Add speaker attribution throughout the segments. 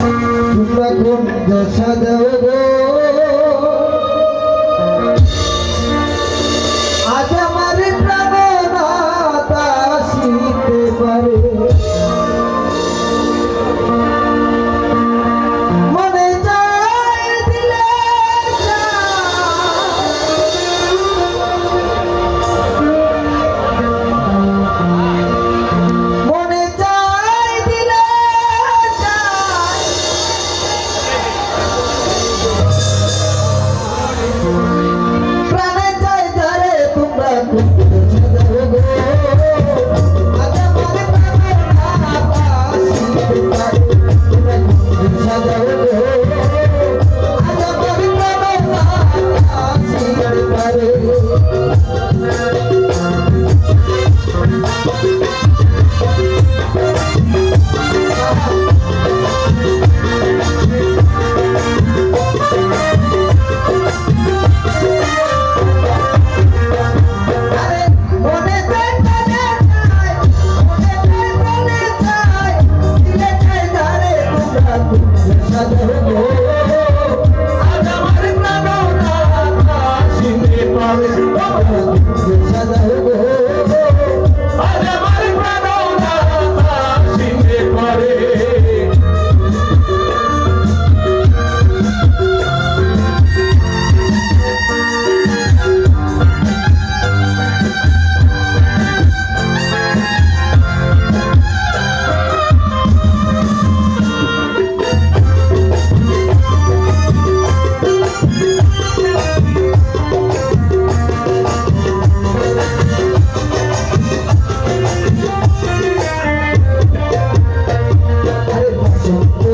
Speaker 1: তোমরা কোন দশা দাও গো Thank you.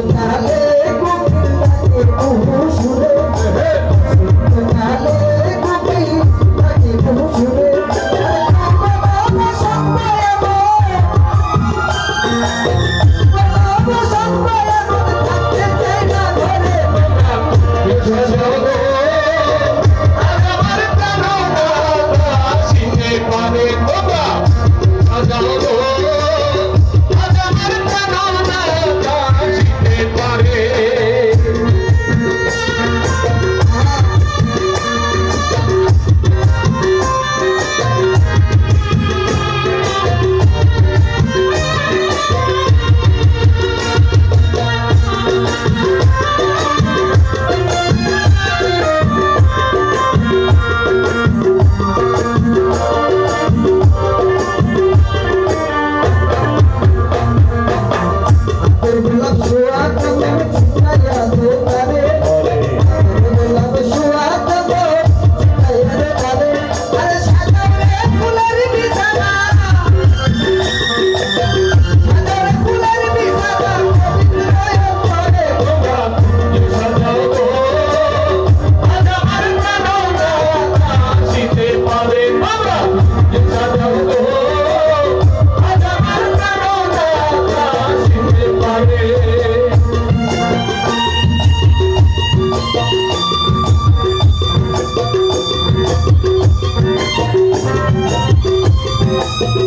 Speaker 2: Thank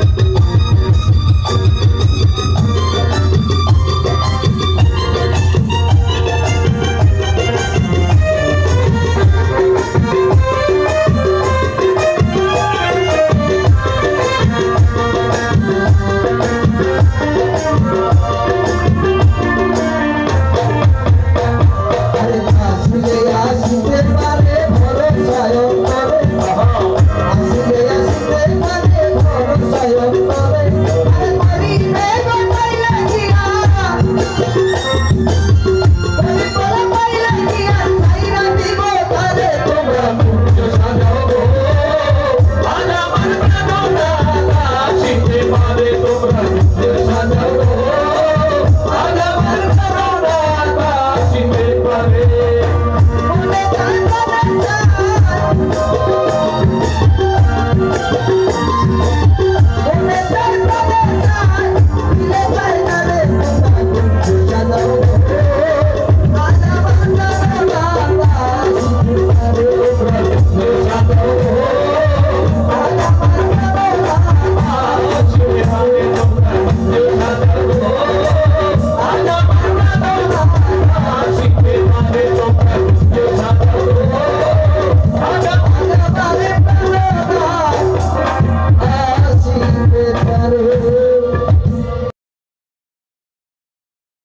Speaker 2: you. ਦੇ ਤੋਂ ਬਣਾ